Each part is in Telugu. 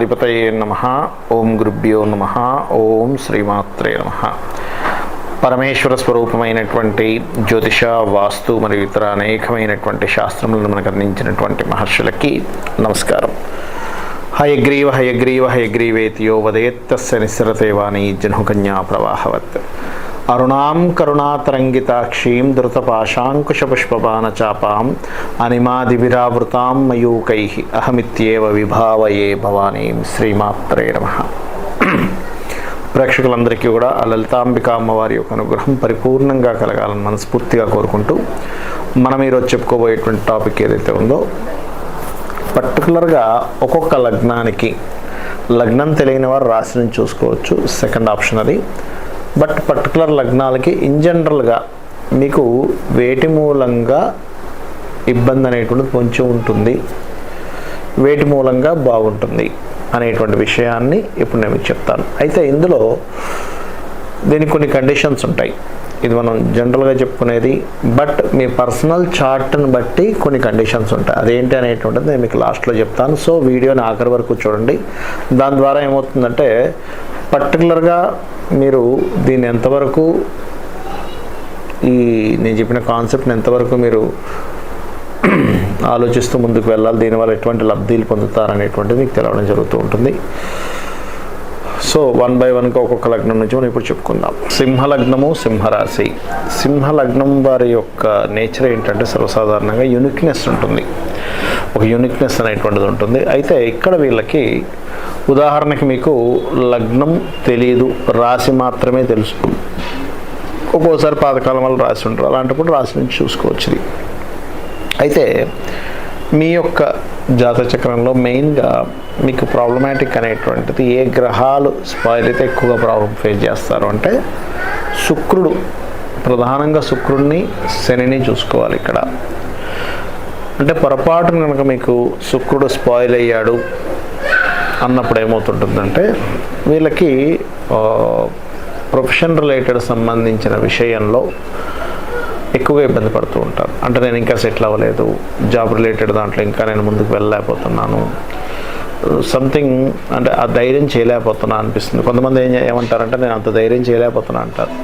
అధిపతయే నమ. ఓం గురుభ్యో నమ. ఓం శ్రీమాత్రే నమ. పరమేశ్వర స్వరూపమైనటువంటి జ్యోతిష వాస్తు మరియు ఇతర అనేకమైనటువంటి శాస్త్రములను మనకు అందించినటువంటి మహర్షులకి నమస్కారం. హయగ్రీవ హయగ్రీవ హయగ్రీవేతియో వదేత్తస్య నిస్సరతే వాణి జనుకన్యా ప్రవాహవత్. అరుణాం కరుణాతరంగితాక్షీం ధృతపాశాంకుశపుష్పబాణచాపాం అనిమాదివిరావృతాం మయూకై అహమిత్యేవ విభావయే భవానీం శ్రీమాత్రే నమ. ప్రేక్షకులందరికీ కూడా ఆ లలితాంబిక అమ్మవారి యొక్క అనుగ్రహం పరిపూర్ణంగా కలగాలని మనస్ఫూర్తిగా కోరుకుంటూ మనం ఈరోజు చెప్పుకోబోయేటువంటి టాపిక్ ఏదైతే ఉందో పర్టికులర్గా ఒక్కొక్క లగ్నానికి లగ్నం తెలియని వారు రాశిని చూసుకోవచ్చు. సెకండ్ ఆప్షన్ అది. బట్ పర్టికులర్ లగ్నాలకి ఇన్ జనరల్గా మీకు వేటి మూలంగా ఇబ్బంది అనేటువంటిది కొంచెం ఉంటుంది. వేటి మూలంగా బాగుంటుంది అనేటువంటి విషయాన్ని ఇప్పుడు నేను మీకు చెప్తాను. అయితే ఇందులో దీనికి కొన్ని కండిషన్స్ ఉంటాయి. ఇది మనం జనరల్గా చెప్పుకునేది. బట్ మీ పర్సనల్ చార్ట్ని బట్టి కొన్ని కండిషన్స్ ఉంటాయి. అదేంటి అనేటువంటిది నేను మీకు లాస్ట్లో చెప్తాను. సో వీడియోని ఆఖరి వరకు చూడండి. దాని ద్వారా ఏమవుతుందంటే పర్టికులర్గా మీరు దీన్ని ఎంతవరకు ఈ నేను చెప్పిన కాన్సెప్ట్ని ఎంతవరకు మీరు ఆలోచిస్తూ ముందుకు వెళ్ళాలి దీనివల్ల ఎటువంటి లబ్ధీలు పొందుతారనేటువంటిది మీకు తెలవడం జరుగుతూ ఉంటుంది. సో వన్ బై వన్గా ఒక్కొక్క లగ్నం నుంచి మనం ఇప్పుడు చెప్పుకుందాం. సింహలగ్నము సింహరాశి. సింహ లగ్నం వారి యొక్క నేచర్ ఏంటంటే సర్వసాధారణంగా యూనిక్నెస్ ఉంటుంది. ఒక యూనిక్నెస్ అనేటువంటిది ఉంటుంది. అయితే ఇక్కడ వీళ్ళకి ఉదాహరణకి మీకు లగ్నం తెలియదు రాశి మాత్రమే తెలుసు. ఒక్కోసారి పాతకాలం వల్ల రాసి ఉంటారు అలాంటప్పుడు రాశి నుంచి చూసుకోవచ్చు అయితే మీ యొక్క జాత చక్రంలో మెయిన్గా మీకు ప్రాబ్లమాటిక్ అనేటువంటిది ఏ గ్రహాలు స్పాయిల్ అయితే ఎక్కువగా ప్రాబ్లం ఫేస్ చేస్తారు అంటే శుక్రుడు ప్రధానంగా శుక్రుడిని శనిని చూసుకోవాలి ఇక్కడ. అంటే పొరపాటున కనుక మీకు శుక్రుడు స్పాయిల్ అయ్యాడు అన్నప్పుడు ఏమవుతుంటుందంటే వీళ్ళకి ప్రొఫెషన్ రిలేటెడ్ సంబంధించిన విషయంలో ఎక్కువగా ఇబ్బంది పడుతూ ఉంటారు. అంటే నేను ఇంకా సెటిల్ అవ్వలేదు జాబ్ రిలేటెడ్ దాంట్లో ఇంకా నేను ముందుకు వెళ్ళలేకపోతున్నాను సంథింగ్ అంటే ఆ ధైర్యం చేయలేకపోతున్నా అనిపిస్తుంది. కొంతమంది ఏం ఏమంటారంటే నేను అంత ధైర్యం చేయలేకపోతున్నా అంటారు.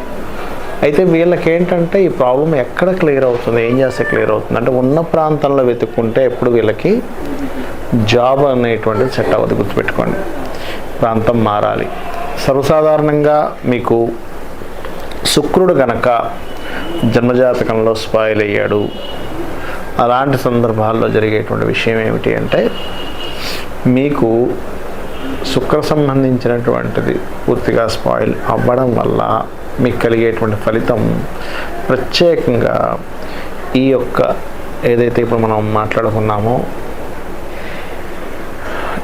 అయితే వీళ్ళకి ఏంటంటే ఈ ప్రాబ్లం ఎక్కడ క్లియర్ అవుతుంది ఏం చేస్తే క్లియర్ అవుతుంది? అంటే ఉన్న ప్రాంతంలో వెతుక్కుంటే ఎప్పుడు వీళ్ళకి జాబ్ అనేటువంటిది సెట్ అవ్వదు గుర్తుపెట్టుకోండి. ప్రాంతం మారాలి. సర్వసాధారణంగా మీకు శుక్రుడు గనక జన్మజాతకంలో స్పాయిల్ అయ్యాడు. అలాంటి సందర్భాల్లో జరిగేటువంటి విషయం ఏమిటి అంటే మీకు శుక్ర సంబంధించినటువంటిది పూర్తిగా స్పాయిల్ అవ్వడం వల్ల మీకు కలిగేటువంటి ఫలితం ప్రత్యేకంగా ఈ యొక్క ఏదైతే ఇప్పుడు మనం మాట్లాడుకున్నామో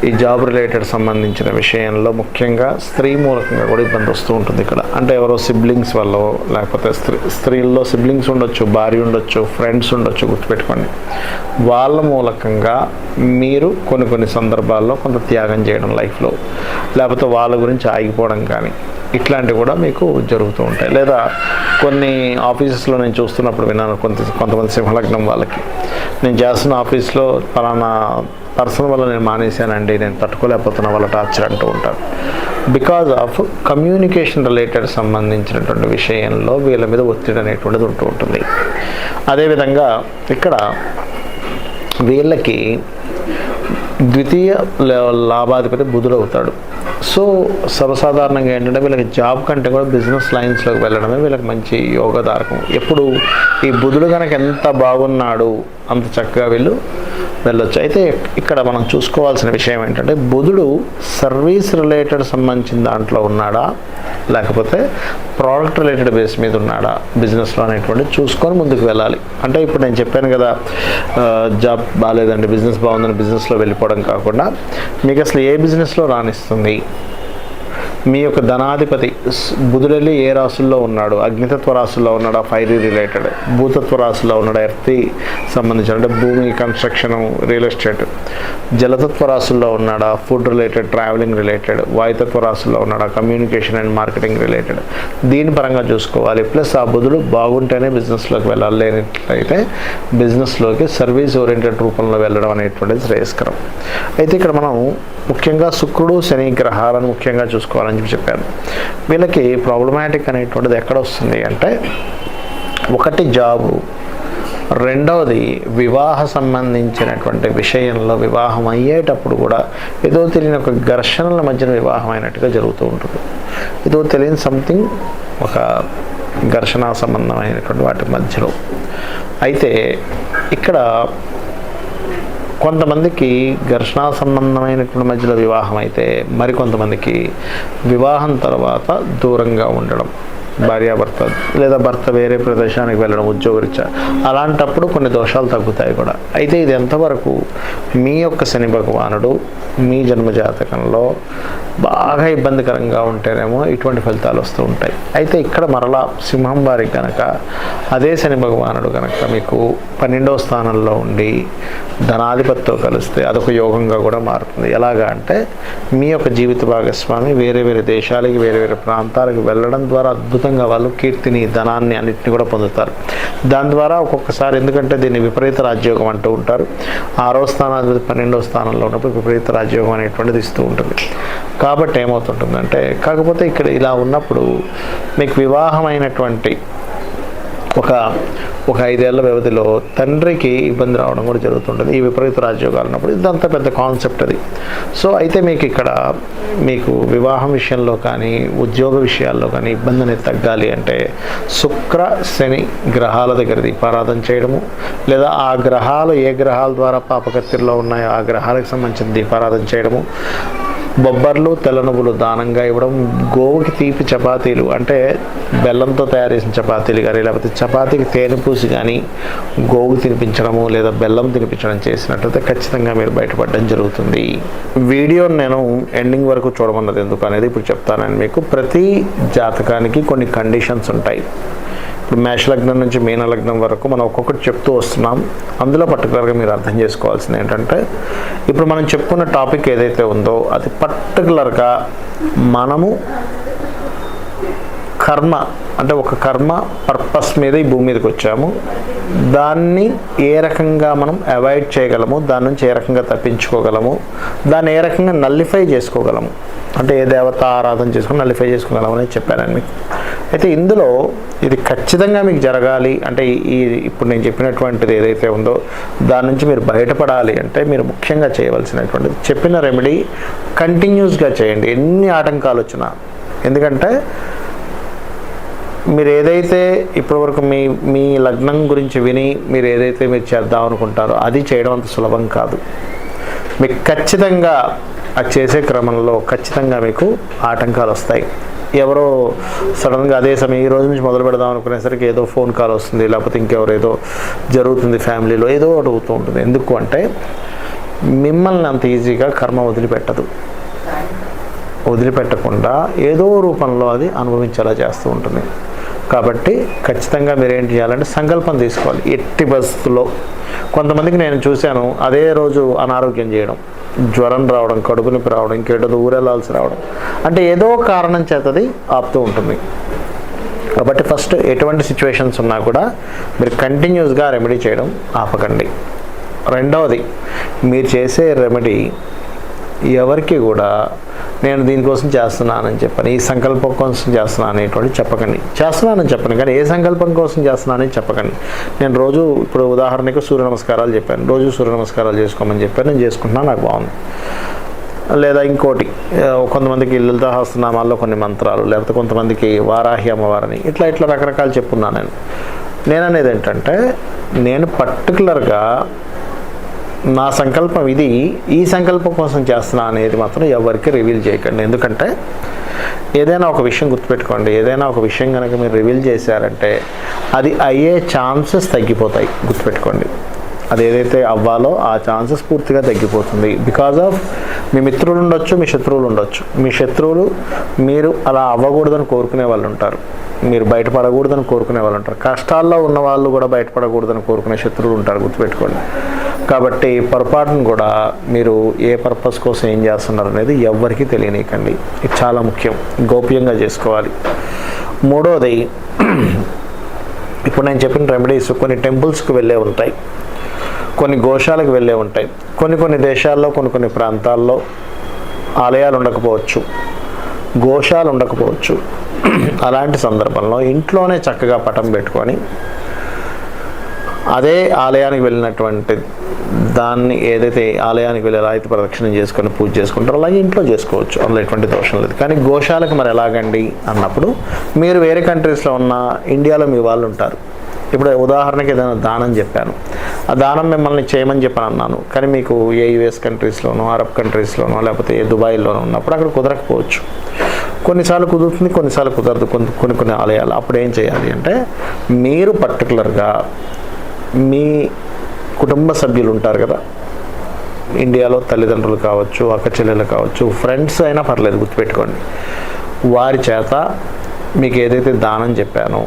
ఈ జాబ్ రిలేటెడ్ సంబంధించిన విషయంలో ముఖ్యంగా స్త్రీ మూలకంగా కూడా ఇబ్బంది వస్తూ ఉంటుంది ఇక్కడ. అంటే ఎవరో సిబ్లింగ్స్ వల్ల లేకపోతే స్త్రీ స్త్రీల్లో సిబ్లింగ్స్ ఉండొచ్చు భార్య ఉండొచ్చు ఫ్రెండ్స్ ఉండొచ్చు గుర్తుపెట్టుకోండి. వాళ్ళ మూలకంగా మీరు కొన్ని కొన్ని సందర్భాల్లో కొంత త్యాగం చేయడం లైఫ్లో లేకపోతే వాళ్ళ గురించి ఆగిపోవడం కానీ ఇట్లాంటివి కూడా మీకు జరుగుతూ ఉంటాయి. లేదా కొన్ని ఆఫీసెస్లో నేను చూస్తున్నప్పుడు విన్నాను కొంత కొంతమంది సింహలగ్నం వాళ్ళకి. నేను చేస్తున్న ఆఫీస్లో పలానా పర్సన్ వల్ల నేను మానేశానండి నేను తట్టుకోలేకపోతున్నా వాళ్ళ టార్చర్ అంటూ ఉంటారు. బికాజ్ ఆఫ్ కమ్యూనికేషన్ రిలేటెడ్ సంబంధించినటువంటి విషయంలో వీళ్ళ మీద ఒత్తిడి అనేటువంటిది ఉంటూ ఉంటుంది. అదేవిధంగా ఇక్కడ వీళ్ళకి ద్వితీయ లాభాధిపతి బుధుడు అవుతాడు. సో సర్వసాధారణంగా ఏంటంటే వీళ్ళకి జాబ్ కంటే కూడా బిజినెస్ లైన్స్లోకి వెళ్ళడమే వీళ్ళకి మంచి యోగదారకం. ఎప్పుడు ఈ బుధుడు కనుక ఎంత బాగున్నాడు అంత చక్కగా వీళ్ళు వెళ్ళొచ్చు. అయితే ఇక్కడ మనం చూసుకోవాల్సిన విషయం ఏంటంటే బుధుడు సర్వీస్ రిలేటెడ్ సంబంధించిన దాంట్లో ఉన్నాడా? లేకపోతే ప్రోడక్ట్ రిలేటెడ్ బేస్ మీద ఉన్నాడా? బిజినెస్లో అనేటువంటి చూసుకొని ముందుకు వెళ్ళాలి. అంటే ఇప్పుడు నేను చెప్పాను కదా జాబ్ బాగాలేదండి బిజినెస్ బాగుందని బిజినెస్లో వెళ్ళిపోవడం కాకుండా మీకు అసలు ఏ బిజినెస్లో రాణిస్తుంది? మీ యొక్క ధనాధిపతి స్- బుధుడెళ్ళి ఏ రాసుల్లో ఉన్నాడు? అగ్నితత్వ రాసుల్లో ఉన్నాడా? ఫైర్ రిలేటెడ్ భూతత్వ రాశిలో ఉన్నాడా? ఎర్తి సంబంధించిన అంటే భూమి కన్స్ట్రక్షన్ రియల్ ఎస్టేట్ జలతత్వ రాశుల్లో ఉన్నాడా? ఫుడ్ రిలేటెడ్ ట్రావెలింగ్ రిలేటెడ్ వాయుతత్వ రాశుల్లో ఉన్నాడా? కమ్యూనికేషన్ అండ్ మార్కెటింగ్ రిలేటెడ్ దీని పరంగా చూసుకోవాలి. ప్లస్ ఆ బుధుడు బాగుంటేనే బిజినెస్లోకి వెళ్ళాలి. లేనట్లయితే బిజినెస్లోకి సర్వీస్ ఓరియంటెడ్ రూపంలో వెళ్ళడం అనేటువంటిది శ్రేయస్కరం. అయితే ఇక్కడ మనం ముఖ్యంగా శుక్రుడు శని గ్రహాలను ముఖ్యంగా అని చెప్పి చెప్పారు. వీళ్ళకి ప్రాబ్లమాటిక్ అనేటువంటిది ఎక్కడ వస్తుంది అంటే ఒకటి జాబు రెండవది వివాహ సంబంధించినటువంటి విషయంలో వివాహం అయ్యేటప్పుడు కూడా ఏదో తెలియని ఒక ఘర్షణల మధ్యన వివాహం అయినట్టుగా జరుగుతూ ఉంటుంది. ఏదో తెలియని సంథింగ్ ఒక ఘర్షణ సంబంధమైనటువంటి వాటి మధ్యలో. అయితే ఇక్కడ కొంతమందికి ఘర్షణ సంబంధమైనటువంటి మధ్యలో వివాహం అయితే మరికొంతమందికి వివాహం తర్వాత దూరంగా ఉండడం. భార్యాభర్త లేదా భర్త వేరే ప్రదేశానికి వెళ్ళడం ఉద్యోగరీత్యా. అలాంటప్పుడు కొన్ని దోషాలు తగ్గుతాయి కూడా. అయితే ఇది ఎంతవరకు మీ యొక్క శని భగవానుడు మీ జన్మ జాతకంలో బాగా ఇబ్బందికరంగా ఉంటేనేమో ఇటువంటి ఫలితాలు వస్తూ ఉంటాయి. అయితే ఇక్కడ మరలా సింహం వారికి కనుక అదే శని భగవానుడు కనుక మీకు పన్నెండవ స్థానంలో ఉండి ధనాధిపతితో కలిస్తే అదొక యోగంగా కూడా మారుతుంది. ఎలాగా అంటే మీ యొక్క జీవిత భాగస్వామి వేరే వేరే దేశాలకి వేరే వేరే ప్రాంతాలకు వెళ్ళడం ద్వారా అద్భుత అద్భుతంగా వాళ్ళు కీర్తిని ధనాన్ని అన్నింటినీ కూడా పొందుతారు. దాని ద్వారా ఒక్కొక్కసారి ఎందుకంటే దీన్ని విపరీత రాజ్యోగం అంటూ ఉంటారు. ఆరో స్థానాధిపతి పన్నెండవ స్థానంలో ఉన్నప్పుడు విపరీత రాజ్యోగం అనేటువంటిది ఇస్తూ ఉంటుంది. కాబట్టి ఏమవుతుంటుందంటే కాకపోతే ఇక్కడ ఇలా ఉన్నప్పుడు మీకు వివాహమైనటువంటి ఒక ఒక ఐదేళ్ళ వ్యవధిలో తండ్రికి ఇబ్బంది రావడం కూడా జరుగుతుంటుంది. ఈ విపరీత రాజయోగాలు ఉన్నప్పుడు ఇదంతా పెద్ద కాన్సెప్ట్ అది. సో అయితే మీకు ఇక్కడ మీకు వివాహం విషయంలో కానీ ఉద్యోగ విషయాల్లో కానీ ఇబ్బంది అనేది తగ్గాలి అంటే శుక్ర శని గ్రహాల దగ్గర దీపారాధన చేయడము లేదా ఆ గ్రహాలు ఏ గ్రహాల ద్వారా పాపకత్తిలో ఉన్నాయో ఆ గ్రహాలకు సంబంధించిన దీపారాధన చేయడము బొబ్బర్లు తెల్లనవ్వులు దానంగా ఇవ్వడం గోవుకి తీపి చపాతీలు అంటే బెల్లంతో తయారు చేసిన చపాతీలు కానీ లేకపోతే చపాతీకి తేనె పూసి కానీ గోవుకి తినిపించడము లేదా బెల్లం తినిపించడం చేసినట్లయితే ఖచ్చితంగా మీరు బయటపడడం జరుగుతుంది. వీడియో నేను ఎండింగ్ వరకు చూడమన్నది ఎందుకు అనేది ఇప్పుడు చెప్తానని మీకు ప్రతి జాతకానికి కొన్ని కండిషన్స్ ఉంటాయి. ఇప్పుడు మేష లగ్నం నుంచి మీన లగ్నం వరకు మనం ఒక్కొక్కటి చెప్తూ వస్తున్నాం. అందులో పర్టికులర్గా మీరు అర్థం చేసుకోవాల్సింది ఏంటంటే ఇప్పుడు మనం చెప్పుకున్న టాపిక్ ఏదైతే ఉందో అది పర్టికులర్గా మనము కర్మ అంటే ఒక కర్మ పర్పస్ మీద ఈ భూమి మీదకి వచ్చాము. దాన్ని ఏ రకంగా మనం అవాయిడ్ చేయగలము? దాని నుంచి ఏ రకంగా తప్పించుకోగలము? దాన్ని ఏ రకంగా నల్లిఫై చేసుకోగలము? అంటే ఏ దేవత ఆరాధన చేసుకుని నల్లిఫై చేసుకోగలము అని చెప్పాను మీకు. అయితే ఇందులో ఇది ఖచ్చితంగా మీకు జరగాలి. అంటే ఈ- ఈ ఇప్పుడు నేను చెప్పినటువంటిది ఏదైతే ఉందో దాని నుంచి మీరు బయటపడాలి అంటే మీరు ముఖ్యంగా చేయవలసినటువంటిది. చెప్పిన రెమెడీ కంటిన్యూస్గా చేయండి. ఎన్ని ఆటంకాలు వచ్చినా. ఎందుకంటే మీరు ఏదైతే ఇప్పటివరకు మీ మీ లగ్నం గురించి విని మీరు ఏదైతే మీరు చేద్దాం అనుకుంటారో అది చేయడం అంత సులభం కాదు. మీకు ఖచ్చితంగా అది చేసే క్రమంలో ఖచ్చితంగా మీకు ఆటంకాలు వస్తాయి ఎవరో సడన్గా అదే సమయం ఈ రోజు నుంచి మొదలు పెడదాం అనుకునేసరికి ఏదో ఫోన్ కాల్ వస్తుంది లేకపోతే ఇంకెవరు ఏదో జరుగుతుంది ఫ్యామిలీలో ఏదో అడుగుతూ ఉంటుంది. ఎందుకు అంటే మిమ్మల్ని అంత ఈజీగా కర్మ వదిలిపెట్టదు. వదిలిపెట్టకుండా ఏదో రూపంలో అది అనుభవించేలా చేస్తూ ఉంటుంది. కాబట్టి ఖచ్చితంగా మీరు ఏం చేయాలంటే సంకల్పం తీసుకోవాలి. ఎట్టి పరిస్థితుల్లో కొంతమందికి నేను చూశాను అదే రోజు అనారోగ్యం చేయడం జ్వరం రావడం కడుపు నొప్పి రావడం ఇంకేటో ఊరెళ్ళాల్సి రావడం. అంటే ఏదో కారణం చేతది ఆపుతూ ఉంటుంది. కాబట్టి ఫస్ట్ ఎటువంటి సిచ్యువేషన్స్ ఉన్నా కూడా మీరు కంటిన్యూస్గా రెమెడీ చేయడం ఆపకండి. రెండవది మీరు చేసే రెమెడీ ఎవరికి కూడా నేను దీనికోసం చేస్తున్నానని చెప్పాను ఈ సంకల్పం కోసం చేస్తున్నాను అనేటువంటి చెప్పకండి. చేస్తున్నానని చెప్పను కానీ ఏ సంకల్పం కోసం చేస్తున్నానని చెప్పకండి. నేను రోజు ఇప్పుడు ఉదాహరణకు సూర్య నమస్కారాలు చెప్పాను. రోజు సూర్య నమస్కారాలు చేసుకోమని చెప్పాను నేను చేసుకుంటున్నాను నాకు బాగుంది. లేదా ఇంకోటి కొంతమందికి లలిత హస్తనామాల్లో కొన్ని మంత్రాలు లేకపోతే కొంతమందికి వారాహి అమ్మవారిని ఇట్లా ఇట్లా రకరకాలు చెప్పున్నాను నేను. నేను అనేది ఏంటంటే నేను పర్టికులర్గా నా సంకల్పం ఇది ఈ సంకల్పం కోసం చేస్తున్నా అనేది మాత్రం ఎవరికి రివీల్ చేయకండి. ఎందుకంటే ఏదైనా ఒక విషయం గుర్తుపెట్టుకోండి. ఏదైనా ఒక విషయం కనుక మీరు రివీల్ చేశారంటే అది అయ్యే ఛాన్సెస్ తగ్గిపోతాయి. గుర్తుపెట్టుకోండి. అది ఏదైతే అవ్వాలో ఆ ఛాన్సెస్ పూర్తిగా తగ్గిపోతుంది. బికాజ్ ఆఫ్ మీ మిత్రులు ఉండొచ్చు మీ శత్రువులు ఉండొచ్చు. మీ శత్రువులు మీరు అలా అవ్వకూడదని కోరుకునే వాళ్ళు ఉంటారు. మీరు బయటపడకూడదని కోరుకునే వాళ్ళు ఉంటారు. కష్టాల్లో ఉన్న వాళ్ళు కూడా బయటపడకూడదని కోరుకునే శత్రువులు ఉంటారు. గుర్తుపెట్టుకోండి. కాబట్టి పొరపాటును కూడా మీరు ఏ పర్పస్ కోసం ఏం చేస్తున్నారు అనేది ఎవ్వరికీ తెలియనీయకండి. ఇది చాలా ముఖ్యం. గోప్యంగా చేసుకోవాలి. మూడోది ఇప్పుడు నేను చెప్పిన రెమెడీస్ కొన్ని టెంపుల్స్కి వెళ్ళే ఉంటాయి. కొన్ని గోశాలకు వెళ్ళే ఉంటాయి. కొన్ని కొన్ని దేశాల్లో కొన్ని కొన్ని ప్రాంతాల్లో ఆలయాలు ఉండకపోవచ్చు. గోశాలు ఉండకపోవచ్చు. అలాంటి సందర్భంలో ఇంట్లోనే చక్కగా పటం పెట్టుకొని అదే ఆలయానికి వెళ్ళినటువంటి దాన్ని ఏదైతే ఆలయానికి వెళ్ళి ఎలా అయితే ప్రదక్షిణం చేసుకొని పూజ చేసుకుంటారో అలాగే ఇంట్లో చేసుకోవచ్చు. అందులో ఎటువంటి దోషం లేదు. కానీ గోశాలకు మరి ఎలాగండి అన్నప్పుడు మీరు వేరే కంట్రీస్లో ఉన్న ఇండియాలో మీ వాళ్ళు ఉంటారు. ఇప్పుడు ఉదాహరణకి ఏదైనా దానం చెప్పాను. ఆ దానం మిమ్మల్ని చేయమని చెప్పని అన్నాను. కానీ మీకు ఏ యుఎస్ కంట్రీస్లోనో అరబ్ కంట్రీస్లోనో లేకపోతే ఏ దుబాయ్లోనో ఉన్నప్పుడు అక్కడ కుదరకపోవచ్చు. కొన్నిసార్లు కుదురుతుంది కొన్నిసార్లు కుదరదు. కొన్ని కొన్ని కొన్ని ఆలయాలు అప్పుడు ఏం చేయాలి అంటే మీరు పర్టికులర్గా మీ కుటుంబ సభ్యులు ఉంటారు కదా? ఇండియాలో తల్లిదండ్రులు కావచ్చు అక్క చెల్లెలు కావచ్చు ఫ్రెండ్స్ అయినా పర్లేదు గుర్తుపెట్టుకోండి. వారి చేత మీకు ఏదైతే దానం చెప్పానో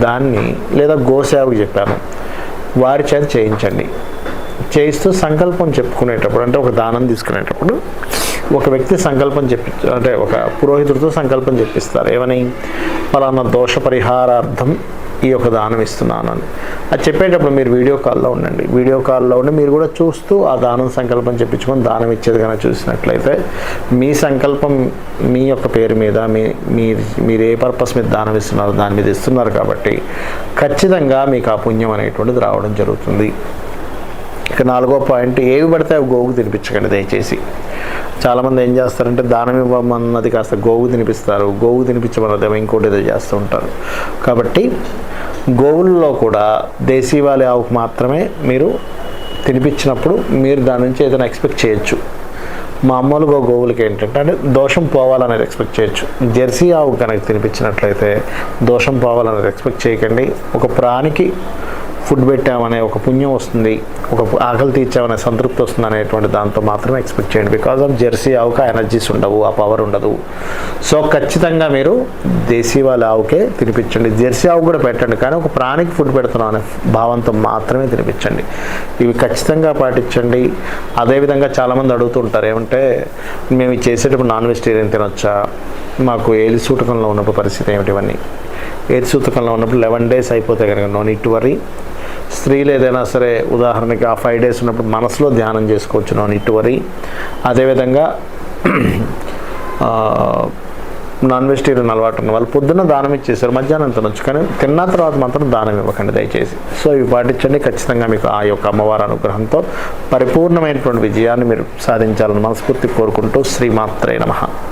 దాన్ని లేదా గోసేవకు చెప్పాను వారి చేత చేయించండి. చేయిస్తూ సంకల్పం చెప్పుకునేటప్పుడు అంటే ఒక దానం తీసుకునేటప్పుడు ఒక వ్యక్తి సంకల్పం చెప్పి అంటే ఒక పురోహితుడితో సంకల్పం చెప్పిస్తారు. ఏమని? పలానా దోష పరిహారార్థం ఈ యొక్క దానం ఇస్తున్నాను అని అది చెప్పేటప్పుడు మీరు వీడియో కాల్లో ఉండండి. వీడియో కాల్లో ఉండి మీరు కూడా చూస్తూ ఆ దానం సంకల్పం చెప్పించుకొని దానం ఇచ్చేది కనుక చూసినట్లయితే మీ సంకల్పం మీ యొక్క పేరు మీద మీ మీరు మీరు ఏ పర్పస్ మీద దానం ఇస్తున్నారో దాని మీద ఇస్తున్నారు కాబట్టి ఖచ్చితంగా మీకు ఆ పుణ్యం అనేటువంటిది రావడం జరుగుతుంది. ఇక నాలుగో పాయింట్ ఏవి పడితే అవి గోగు తినిపించకండి దయచేసి. చాలామంది ఏం చేస్తారంటే దానం ఇవ్వమన్నది కాస్త గోవు తినిపిస్తారు. గోవు తినిపించమన్నది ఇంకోటి ఏదో చేస్తూ ఉంటారు. కాబట్టి గోవుల్లో కూడా దేశీవాలి ఆవుకు మాత్రమే మీరు తినిపించినప్పుడు మీరు దాని నుంచి ఏదైనా ఎక్స్పెక్ట్ చేయొచ్చు. మామూలుగా గోవులకి ఏంటంటే అంటే దోషం పోవాలనేది ఎక్స్పెక్ట్ చేయొచ్చు. జెర్సీ ఆవు కనుక తినిపించినట్లయితే దోషం పోవాలనేది ఎక్స్పెక్ట్ చేయకండి. ఒక ప్రాణికి ఫుడ్ పెట్టామనే ఒక పుణ్యం వస్తుంది ఒక ఆకలి తీర్చామనే సంతృప్తి వస్తుంది అనేటువంటి దాంతో మాత్రమే ఎక్స్పెక్ట్ చేయండి. బికాజ్ ఆఫ్ జెర్సీ ఆవుకి ఎనర్జీస్ ఉండవు ఆ పవర్ ఉండదు. సో ఖచ్చితంగా మీరు దేశీ వాళ్ళ ఆవుకే తినిపించండి. జెర్సీ ఆవు కూడా పెట్టండి కానీ ఒక ప్రాణికి ఫుడ్ పెడుతున్నాం అనే భావంతో మాత్రమే తినిపించండి. ఇవి ఖచ్చితంగా పాటించండి. అదేవిధంగా చాలామంది అడుగుతుంటారు ఏమంటే మేము చేసేటప్పుడు నాన్ వెజిటేరియన్ తినొచ్చా? మాకు ఏలి సూటకంలో ఉన్నప్పుడు పరిస్థితి ఏమిటి ఇవన్నీ? ఏది సూతకంలో ఉన్నప్పుడు లెవెన్ డేస్ అయిపోతే కనుక నో నీట్ వరీ స్త్రీలు ఏదైనా సరే ఉదాహరణకి ఆ ఫైవ్ డేస్ ఉన్నప్పుడు మనసులో ధ్యానం చేసుకోవచ్చు నో ఇటువరి. అదేవిధంగా నాన్ వెజిటేరియన్ అలవాటు ఉన్న వాళ్ళు పొద్దున్న దానం ఇచ్చేసారు మధ్యాహ్నం తినొచ్చు కానీ తిన్న తర్వాత మాత్రం దానం ఇవ్వకండి దయచేసి. సో ఇవి పాటించండి. ఖచ్చితంగా మీకు ఆ యొక్క అమ్మవారి అనుగ్రహంతో పరిపూర్ణమైనటువంటి విజయాన్ని మీరు సాధించాలని మనస్ఫూర్తి కోరుకుంటూ శ్రీమాత్రే నమ.